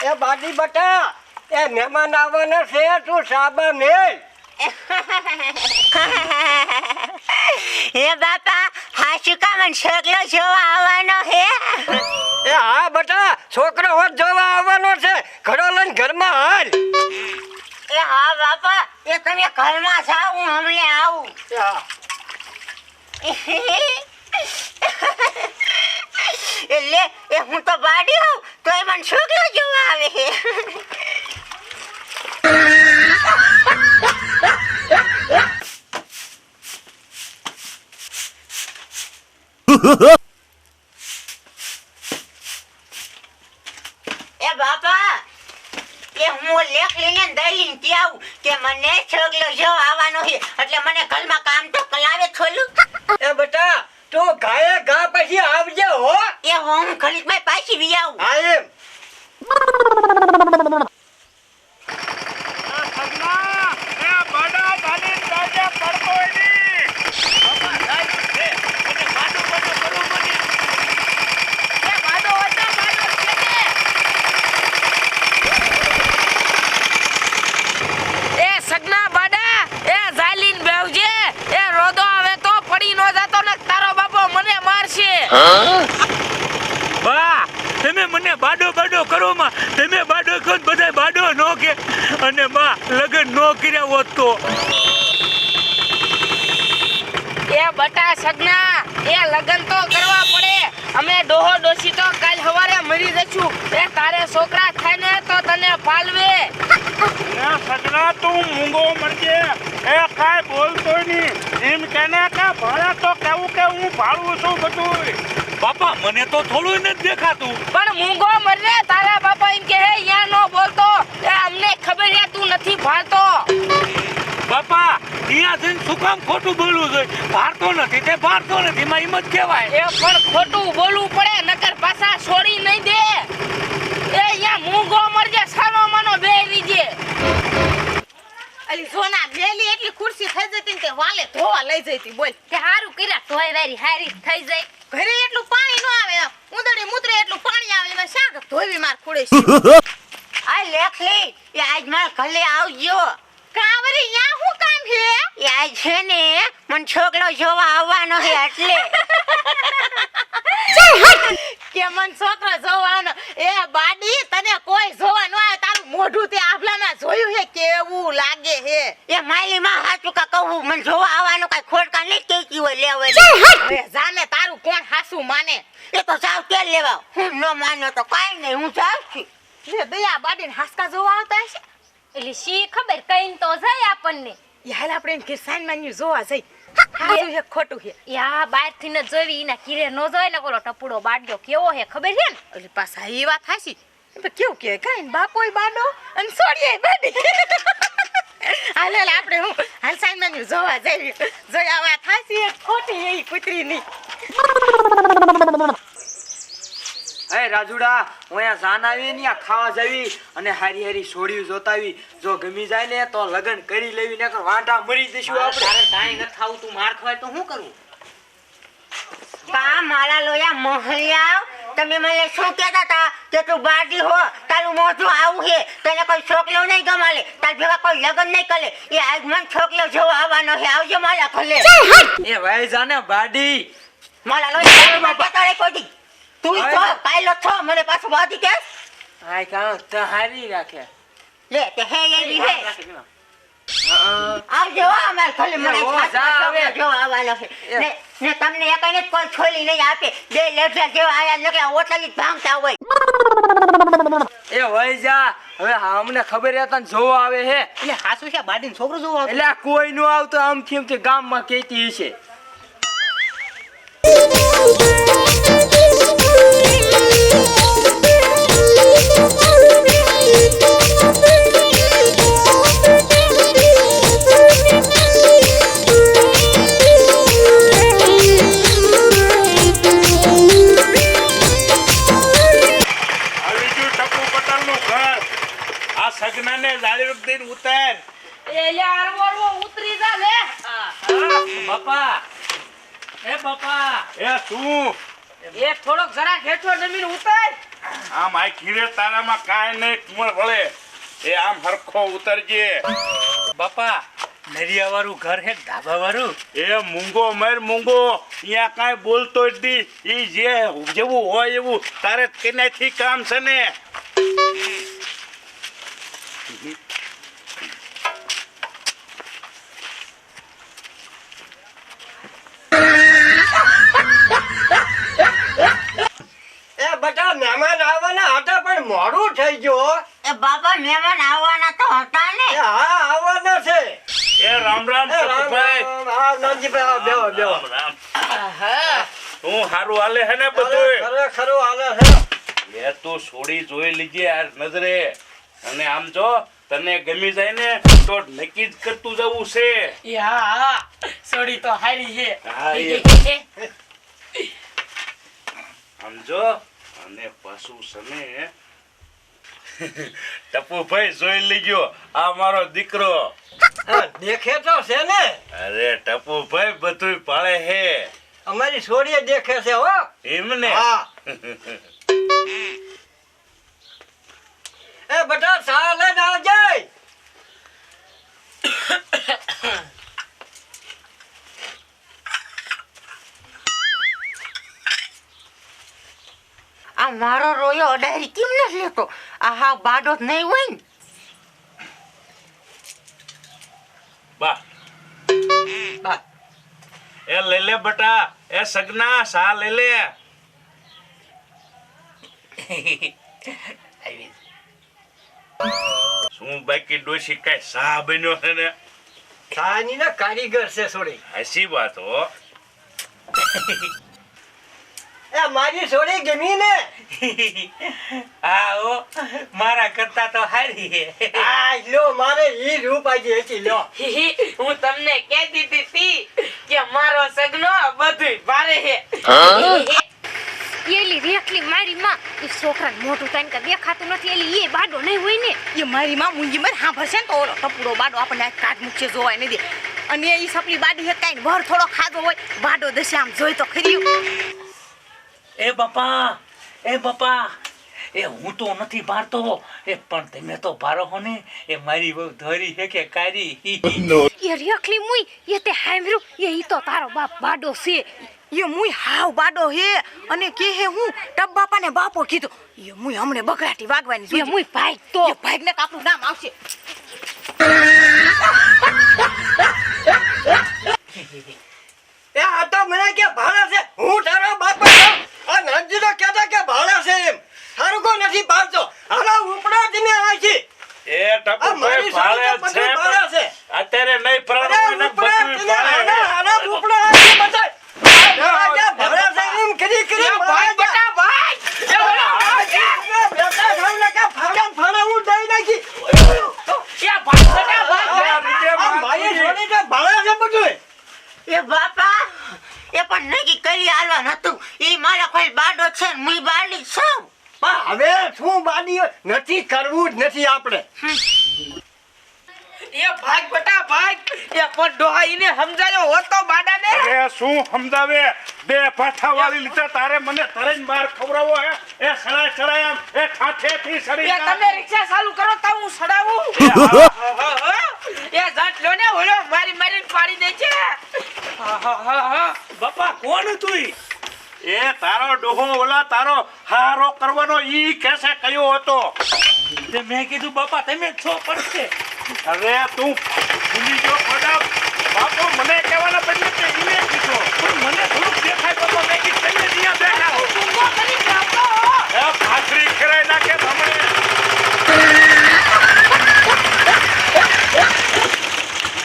એ બાજી બટા એ મહેમાન આવવાના છે તું સાબા મેલ. હે બાપા હા શું કામ છોકરો જોવા આવવાનો હે એ હા બટા છોકરો હોત જોવા આવવાનો છે. ઘડો લઈને ઘરમાં હાલ. એ હા બાપા એ તમે ઘરમાં જાઓ હું હમણે આવું. હા. એ લે એ હું તો બાડી હોઉં તો એ મને છોકરો જોવા આવે છે એ બાપા એ હું લેખ લઈને દઈ ત્યાં આવું કે મને છોકરો જોવા આવવાનો છે. એટલે મને ઘરમાં કામ તો કલાવે થોડું એ બટા તું ગાયે ગા પછી આવજે હો. એ હું ખલીદભાઈ પાછી વી આવું. હા એમ એ સગના બાડા એ ઝાલીન બેવજે એ રોદો આવે તો પડી નો જાતો ને તારો બાપો મને મારશે બા તમે મને બાડો બાડો કરો માં. તમે બાડો કહો તો બાડો નો કે. અને બા લગન નો કર્યા હોત તો. એ બટા સગના એ લગન તો કરવા પડે. અમે ડોહો ડોસી તો કાલ સવારે મરી જશું. એ તારે છોકરા થાય ને તો તને પાલવે. એ સગના તું મૂંગો મરજે. એ કાઈ બોલતો નહીં. એમ કેને કે ભલે તો શું બધું બાપા મને તો થોડું નથી દેખાતું. પણ મૂંગો મરને તારા બાપા એમ કે હે યા નો બોલતો. અમને ખબર છે તું નથી ભાળતો. બાપા અહીંયા જઈને શું કામ ખોટું બોલવું જોઈએ? ભારતો નથી તે ભારતો નથી એમાં જ કહેવાય. એ પણ ખોટું બોલવું પડે નકર પાછા છોડી નહીં દે. એ અહીંયા મૂંગો મરજે અલી સોના એટલી ખુરશી થઈ જતી ને તે વાલે ધોવા લઈ જતી બોલ. તે હારું કર્યા ધોઈ વારી હારી થઈ જાય. ઘરે એટલું પાણી ન આવે ઉંદડી મુતરે એટલું પાણી આવે એમાં શાક ધોવી માર ખુડે આ લેખલી એ આજ મારા ઘરે આવજો. કાવરી યા હું કામ છે? એ આજ છે ને મન છોકરો જોવા આવવાનો છે એટલે. કે મન છોકરો જોવાનો એ બાડી તને કોઈ જોવા ન આવે તારું મોઢું તે આભલામાં જોયું હે કેવું લાગે હે. એ માલી માં હાચું કા કહું મને જોવા આવવાનું કઈ ખોટકા નહીં કેતી હોય લેવા જાને તારું કોણ હાસુ માને? એ તો જાવ કે લેવા. હું ન માનો તો કાઈ નહીં હું જાઉં છું. લે દયા બાડીને હાસકા જોવા આવતા હશે? એટલે શી ખબર કઈ તો જાય આપણને. યાર આપણે એમ કે સાઈન માન્યું જોવા જઈ. હારું હે. ખોટું હે? યા બહારથી ન જોવી એના કીરે નો જોય ને કોલો ટપુડો બાડ્યો કેવો હે ખબર છે ને? એટલે પાછા એ વાત હાસી તો કેવું કે કાઈ બાપોય બાડો અને સોડીએ બાડી હાલ હાલ આપણે હું હાલ સાઈન જોવા જઈએ. જોઈ આવા થાસી ખોટી એ કૂતરી ની એ રાજુડા હું અહીંયા જાન આવી ને આ ખાવા જવી અને હારી હારી છોડ્યું જોતાવી જો ગમી જાય ને તો લગન કરી લેવી ને વાંઢા મરી જઈશું આપણે. તારે કાંઈ ન ખાવું તું માર ખવાય તો શું કરું? પા મારા લોયા મોહલ્યા તમે મને શું કહેતા હતા? કે તું બાજી હો તારું મોઢું આવું છે. તને કોઈ છોકરો નહીં ગમાલે તાર ભેગા કોઈ લગ્ન નહીં કરે. એ આજ મને છોકરો જેવો આવવાનો છે. આવજો મારા ઘરે એ ભાઈ જાને બાડી મારા લોયા બાપા તારે કોઈ તું છો તો- કાયલો છો મને પાછું બાજી કે. હાય કાં તો હારી રાખે. લે તે હે એવી હે. આવજો અમાર ઘરે મને જા આવવાનો છે. એ. ને તમને એકને કોઈ છોલી નહીં આપે. બે લેફ્ટ જેવા આયા નકરા ઓટલી જ ભાંગતા હોય. એ હોય જા હવે અમને ખબર હતા ને જોવા આવે હે. એટલે હાસુ છે બાડીને છોકરો જોવા એટલે કોઈ નો આવતો આમથી ગામ ગામમાં કેતી હશે. એ શું? એ થોડોક જરા જમીન ઉતર. આમ આ ખીરે તારામાં કાંઈ નહીં કમળ વળે. એ આમ હરખો ઉતરજે. બાપા નરિયા વાળું ઘર હે ધાબા વાળું એ મૂંગો મર મૂંગો અહીંયા કાંઈ બોલતો જ નહીં. જે જેવું હોય એવું તારે કેનાથી કામ છે ને. મહેમાન આવવાના હતા પણ મોડું થઈ ગયું. એ બાપા મહેમાન આવવાના તો હતા ને? હા આવવાના છે. એ રામ રામ રામ રામ હા નાનજીભાઈ આવો, બેવો બેવો હા તું હારું હાલે હે ને બધું ખરેખર હાલે હે. એ તું છોડી જોઈ લીજે આ નજરે. અને આમ જો તને ગમી જાય ને તો નક્કી જ કરતું જવું છે. એ હા હા સોડી તો હારી છે. હા, એ. આમ પશુ અને ટપુ સને ટપુભાઈ જોઈ લીજો આ મારો દીકરો. દેખે તો છે ને અરે ટપુભાઈ બધું પાળે હે. અમારી છોડીએ દેખે છે હો. એમને? હા. એ બટા સાલે ના આવજે આ મારો રોયો અડાયરી કેમ નથી લેતો? આ હા બાડો નહીં હોય ને. બા. બા. એ લઈ લે બટા. એ સગના સા લઈ લે. શું બાકી ડોશી કઈ સા બન્યો છે ને? ચાની ના કારીગર છે છોડી હસી વાત હો. એ મારી છોડી ગમી ને હા ઓ મારા કરતા તો હારી હે. આ લો મારે ઈ રૂપ આજે હતી લો. હું તમને કહેતી હતી કે મારો સગનો બધું ભારે હે. એલી રેખલી મારી માં. એ છોકરાને મોટું તાઈને કે દેખાતું નથી એલી એ બાડો નહીં હોય ને. એ મારી માં મુંગી હા ભરશે ને તો ઓલો ટપુડો બાડો આપણને આ કાઢ મૂકશે જોવાય નહીં દે. અને એ સપલી બાડી હે કાંઈ વર થોડો ખાધો હોય બાડો દશે આમ જોઈ તો ખરી. એ બાપા એ બાપા. એ હું તો નથી ભારતો એ પણ તમે તો ભારો હો ને. એ મારી બહુ ધરી હે કે કારી? એ રખલી મુઈ એ તે હાંભળ્યું. એ ઈ તો તારો બાપ બાડો છે. એ મુઈ હાવ બાડો હે. અને કે હે હું? ટબ બાપાને બાપો કીધું. એ મુઈ હમણે બગડાટી વાગવાની એ જોજે. મુઈ ભાઈ તો. એ ભાઈને કાપનું નામ આવશે આ તો મને કે ભાડે છે હું તારો બાપ જ છું. આ નાનજી તો કહેતા કે ભાડે છે એમ તારું કોઈ નથી ભાવતો હાલો ઉપડા તમે આછી એ આ ટપુભાઈ મારી છે અત્યારે નહીં ઉપડા બતાય છે એમ કરી કરી એ ભાઈ બટા ભાઈ એ ઓલો ભાઈ બેટા. ભાવને કે ફાડે ફાડે હું દઈ નાખી. એ ભાઈ બટા ભાઈ આ રીતે આ મારી મારી તો ભાડે છે બધું એ બાપા એ પણ નક્કી કરી આલવા નતું. એ મારા કોઈ બાડો છે ને મુઈ બાડી છું. પણ હવે શું બાની નથી કરવું જ નથી આપણે. એ ભાગ બટા ભાગ. એ પણ ડોહાઈને સમજાયો હોત તો બાડાને. અરે શું સમજાવે? બે પાછા વાળી લીધા તારે મને તરત માર ખવડાવો હે? એ સડાય સડાય આમ. એ ખાઠેથી સડી એ તમે રિક્ષા ચાલુ કરો તો હું સડાવું. એ જટ લો ને ઓલો મારી મારી પાડી દે છે. બાપા કોણ હતું એ તારો ડોહો ઓલા તારો હારો કરવાનો ઈ કેસે કયો હતો? તે મેં કીધું બાપા તમે છો પડશે. અરે તું ભૂલી ગયો પડા બાપો મને કહેવાના બદલે તે ઈને કીધો પણ મને થોડુંક દેખાય બાપા મેં કીધું તમે અહીંયા બેઠા. હો તું કરી જાતો એ ભાખરી ખેરાઈ નાખે તમને.